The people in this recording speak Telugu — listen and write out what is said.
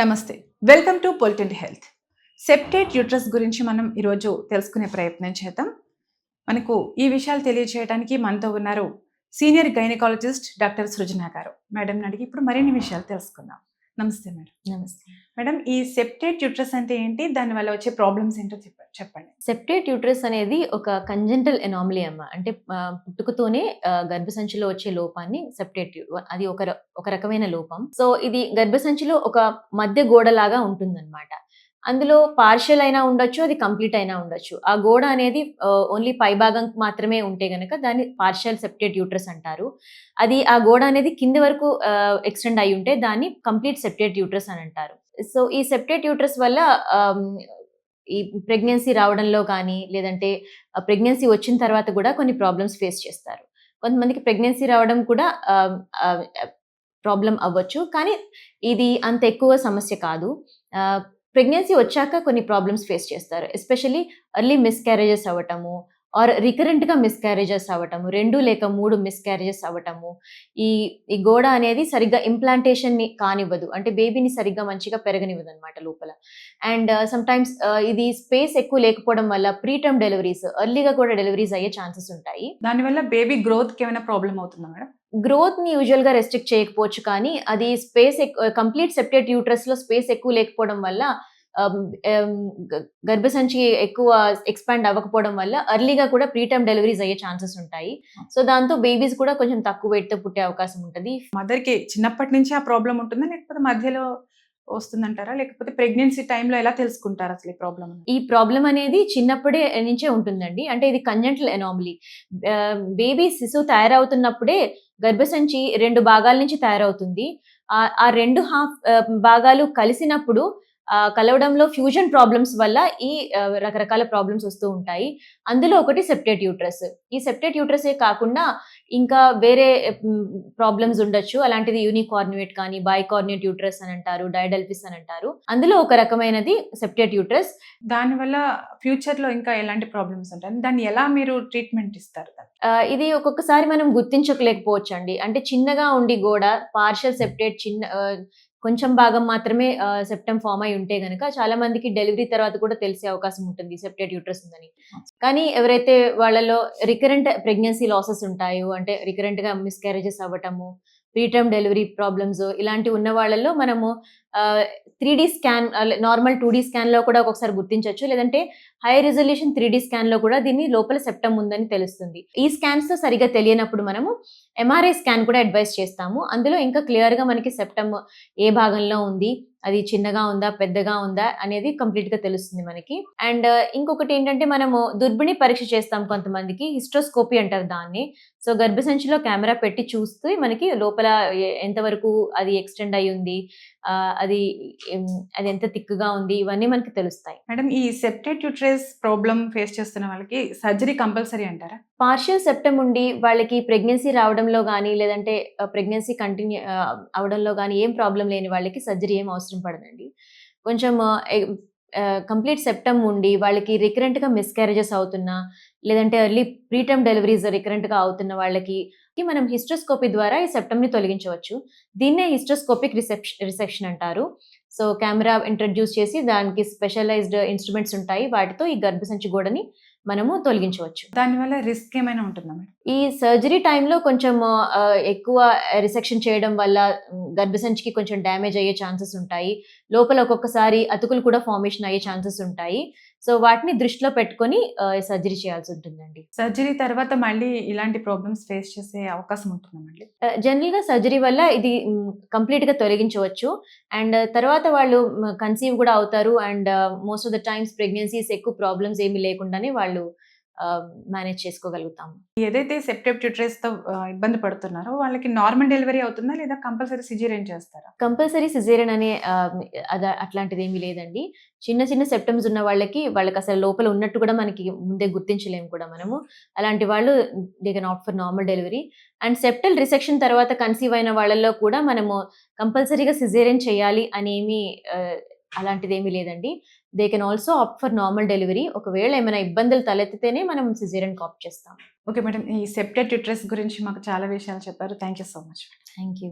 నమస్తే. వెల్కమ్ టు పొలిటెంట్ హెల్త్. సెప్టేట్ యూట్రస్ గురించి మనం ఈరోజు తెలుసుకునే ప్రయత్నం చేద్దాం. మనకు ఈ విషయాలు తెలియజేయడానికి మనతో ఉన్నారు సీనియర్ గైనకాలజిస్ట్ డాక్టర్ సృజన గారు. మేడం అడిగి ఇప్పుడు మరిన్ని విషయాలు తెలుసుకుందాం. నమస్తే మేడం. నమస్తే. మేడం ఈ సెప్టేట్ యూట్రస్ అంటే ఏంటి? దానివల్ల వచ్చే ప్రాబ్లమ్స్ ఏంటో చెప్ప- చెప్పండి. సెప్టేట్ యూట్రస్ అనేది ఒక కంజెంటల్ ఎనామలీ అమ్మ. అంటే పుట్టుకతోనే గర్భసంచిలో వచ్చే లోపాన్ని సెప్టేట్ అది ఒక ఒక రకమైన లోపం. సో ఇది గర్భసంచిలో ఒక మధ్య గోడలాగా ఉంటుందన్నమాట. అందులో పార్షియల్ అయినా ఉండొచ్చు అది కంప్లీట్ అయినా ఉండొచ్చు. ఆ గోడ అనేది ఓన్లీ పై భాగం మాత్రమే ఉంటే గనక దాన్ని పార్షియల్ సెప్టెట్ యూట్రస్ అంటారు. అది ఆ గోడ అనేది కింది వరకు ఎక్స్టెండ్ అయి ఉంటే దాన్ని కంప్లీట్ సెప్టెట్ యూట్రస్ అని అంటారు. సో ఈ సెప్టెట్ యూట్రస్ వల్ల ఈ ప్రెగ్నెన్సీ రావడంలో కానీ లేదంటే ప్రెగ్నెన్సీ వచ్చిన తర్వాత కూడా కొన్ని ప్రాబ్లమ్స్ ఫేస్ చేస్తారు. కొంతమందికి ప్రెగ్నెన్సీ రావడం కూడా ప్రాబ్లం అవ్వచ్చు. కానీ ఇది అంత ఎక్కువ సమస్య కాదు. ప్రెగ్నెన్సీ వచ్చాక కొన్ని ప్రాబ్లమ్స్ ఫేస్ చేస్తారు. ఎస్పెషలీ ఎర్లీ మిస్క్యారేజెస్ అవ్వటము ఆర్ రికరెంట్గా మిస్క్యారేజెస్ అవ్వటము రెండు లేక మూడు మిస్క్యారేజెస్ అవ్వటము. ఈ ఈ గోడ అనేది సరిగ్గా ఇంప్లాంటేషన్ని కానివ్వదు. అంటే బేబీని సరిగ్గా మంచిగా పెరగనివ్వదు అనమాట లోపల. అండ్ సమ్ టైమ్స్ ఇది స్పేస్ ఎక్కువ లేకపోవడం వల్ల ప్రీ టర్మ్ డెలివరీస్ ఎర్లీగా కూడా డెలివరీస్ అయ్యే ఛాన్సెస్ ఉంటాయి. దానివల్ల బేబీ గ్రోత్కి ఏమైనా ప్రాబ్లం అవుతుందా మేడం? గ్రోత్ని యూజువల్గా రెస్ట్రిక్ట్ చేయకపోవచ్చు కానీ అది స్పేస్ కంప్లీట్ సెప్టేట్ యూట్రస్లో స్పేస్ ఎక్కువ లేకపోవడం వల్ల గర్భసంచి ఎక్కువ ఎక్స్పాండ్ అవ్వకపోవడం వల్ల ఎర్లీగా కూడా ప్రీ టర్మ్ డెలివరీస్ అయ్యే ఛాన్సెస్ ఉంటాయి. సో దాంతో బేబీస్ కూడా కొంచెం తక్కువ weight తో పుట్టే అవకాశం ఉంటుంది. మదర్కి చిన్నప్పటి నుంచి ఆ ప్రాబ్లం ఉంటుందా? లేకపోతే మధ్యలో వస్తుందంటారా? లేకపోతే ప్రెగ్నెన్సీ టైంలో ఎలా తెలుసుకుంటారు అసలు ఈ ప్రాబ్లం ఈ ప్రాబ్లం అనేది చిన్నప్పుడే నుంచే ఉంటుందండి. అంటే ఇది కంజెంటల్ ఎనామలీ బేబీ శిశువు తయారవుతున్నప్పుడే గర్భసంచి రెండు భాగాల నుంచి తయారవుతుంది. ఆ- రెండు హాఫ్ భాగాలు కలిసినప్పుడు కలవడంలో ఫ్యూజన్ ప్రాబ్లమ్స్ వల్ల ఈ రకరకాల ప్రాబ్లమ్స్ వస్తూ ఉంటాయి. అందులో ఒకటి సెప్టేట్ యూట్రస్. ఈ సెప్టేట్ యూట్రసే కాకుండా ఇంకా వేరే ప్రాబ్లమ్స్ ఉండొచ్చు. అలాంటిది యూనికార్నియేట్ కానీ బైకార్నియేట్ యూట్రస్ అని అంటారు డైడల్ఫిస్ అని అంటారు. అందులో ఒక రకమైనది సెప్టేట్ యూట్రస్. దానివల్ల ఫ్యూచర్లో ఇంకా ఎలాంటి ప్రాబ్లమ్స్ ఉంటాయి? దాన్ని ఎలా మీరు ట్రీట్మెంట్ ఇస్తారు ఇది ఒక్కొక్కసారి మనం గుర్తించలేకపోవచ్చు అండి అంటే చిన్నగా ఉండి గోడ పార్షల్ సెప్టేట్ చిన్న కొంచెం భాగం మాత్రమే సెప్టమ్ ఫామ్ అయి ఉంటే గనక చాలా మందికి డెలివరీ తర్వాత కూడా తెలిసే అవకాశం ఉంటుంది సెప్టెడ్ యూట్రస్ ఉందని. కానీ ఎవరైతే వాళ్ళలో రికరెంట్ ప్రెగ్నెన్సీ లాసెస్ ఉంటాయో అంటే రికరెంట్గా మిస్క్యారేజెస్ అవ్వటము ప్రీటర్మ్ డెలివరీ ప్రాబ్లమ్స్ ఇలాంటి ఉన్న వాళ్ళల్లో మనము three D scan normal two D స్కాన్లో కూడా ఒక్కొక్కసారి గుర్తించవచ్చు. లేదంటే హై రిజల్యూషన్ త్రీ డి స్కాన్లో కూడా దీన్ని లోపల సెప్టమ్ ఉందని తెలుస్తుంది. ఈ స్కాన్స్ సరిగా తెలియనప్పుడు మనము ఎంఆర్ఐ స్కాన్ కూడా అడ్వైస్ చేస్తాము. అందులో ఇంకా క్లియర్గా మనకి సెప్టమ్ ఏ భాగంలో ఉంది అది చిన్నగా ఉందా పెద్దగా ఉందా అనేది కంప్లీట్గా తెలుస్తుంది మనకి. అండ్ uh, ఇంకొకటి ఏంటంటే మనము దుర్బిణి పరీక్ష చేస్తాం కొంతమందికి హిస్ట్రోస్కోపీ అంటారు దాన్ని. సో గర్భసంచిలో కెమెరా పెట్టి చూస్తే మనకి లోపల ఎంతవరకు అది ఎక్స్టెండ్ అయి ఉంది అది అది ఎంత తిక్కుగా ఉంది ఇవన్నీ మనకి తెలుస్తాయి. మేడం ఈ సెప్టేట్ యూట్రస్ ప్రాబ్లం ఫేస్ చేస్తున్న వాళ్ళకి సర్జరీ కంపల్సరీ అంటారా? పార్షియల్ సెప్టమ్ ఉండి వాళ్ళకి ప్రెగ్నెన్సీ రావడంలో కానీ లేదంటే ప్రెగ్నెన్సీ కంటిన్యూ అవడంలో కానీ ఏం ప్రాబ్లం లేని వాళ్ళకి సర్జరీ ఏం అవసరం పడదండి. కొంచెం కంప్లీట్ సెప్టమ్ ఉండి వాళ్ళకి రికరెంట్గా మిస్క్యారేజెస్ అవుతున్నా లేదంటే ఎర్లీ ప్రీటర్మ్ డెలివరీస్ రికరెంట్గా అవుతున్న వాళ్ళకి మనం హిస్ట్రోస్కోపీ ద్వారా ఈ సెప్టమ్ని తొలగించవచ్చు. దీన్నే హిస్ట్రోస్కోపిక్ రిసెప్షన్ రిసెప్షన్ అంటారు. సో కెమెరా ఇంట్రడ్యూస్ చేసి దానికి స్పెషలైజ్డ్ ఇన్స్ట్రుమెంట్స్ ఉంటాయి. వాటితో ఈ గర్భసంచి గోడని మనము తొలగించవచ్చు. దానివల్ల రిస్క్ ఏమైనా ఉంటుందా మేడం? ఈ సర్జరీ టైంలో కొంచెం ఎక్కువ రిసెక్షన్ చేయడం వల్ల గర్భసంచికి కొంచెం డ్యామేజ్ అయ్యే ఛాన్సెస్ ఉంటాయి. లోపల ఒక్కొక్కసారి అతుకులు కూడా ఫార్మేషన్ అయ్యే ఛాన్సెస్ ఉంటాయి. సో వాటిని దృష్టిలో పెట్టుకొని సర్జరీ చేయాల్సి ఉంటుందండి. సర్జరీ తర్వాత మళ్ళీ ఇలాంటి ప్రాబ్లమ్స్ ఫేస్ చేసే అవకాశం ఉంటుందా మళ్ళీ? జనరల్గా సర్జరీ వల్ల ఇది కంప్లీట్గా తొలగించవచ్చు. అండ్ తర్వాత వాళ్ళు కన్సీవ్ కూడా అవుతారు. And most of the times pregnancies ఎక్కువ ప్రాబ్లమ్స్ ఏమీ లేకుండానే వాళ్ళు మేనేజ్ చేసుకోగలుగుతాము. ఏదైతే సెప్టేట్ యూట్రస్తో ఇబ్బంది పడుతున్నారో వాళ్ళకి నార్మల్ డెలివరీ అవుతుందా? లేదా కంపల్సరీ సిజేరియన్ చేస్తారా? కంపల్సరీ సిజేరియన్ అనే అట్లాంటిది ఏమీ లేదండి. చిన్న చిన్న సెప్టమ్స్ ఉన్న వాళ్ళకి వాళ్ళకి అసలు లోపల ఉన్నట్టు కూడా మనకి ముందే గుర్తించలేము కూడా మనము. అలాంటి వాళ్ళు they can opt for normal delivery and septal resection తర్వాత కన్సీవ్ అయిన వాళ్ళలో కూడా మనము కంపల్సరీగా సిజేరియన్ చేయాలి అనేమి అలాంటిది ఏమీ లేదండి. They can also opt for normal delivery ఒకవేళ ఏమైనా ఇబ్బందులు తలెత్తితేనే మనం సిజేరియన్ ఆప్ట్ చేస్తాం. ఓకే మేడం ఈ సెప్టేట్ యూట్రస్ గురించి మాకు చాలా విషయాలు చెప్పారు. Thank you so much thank you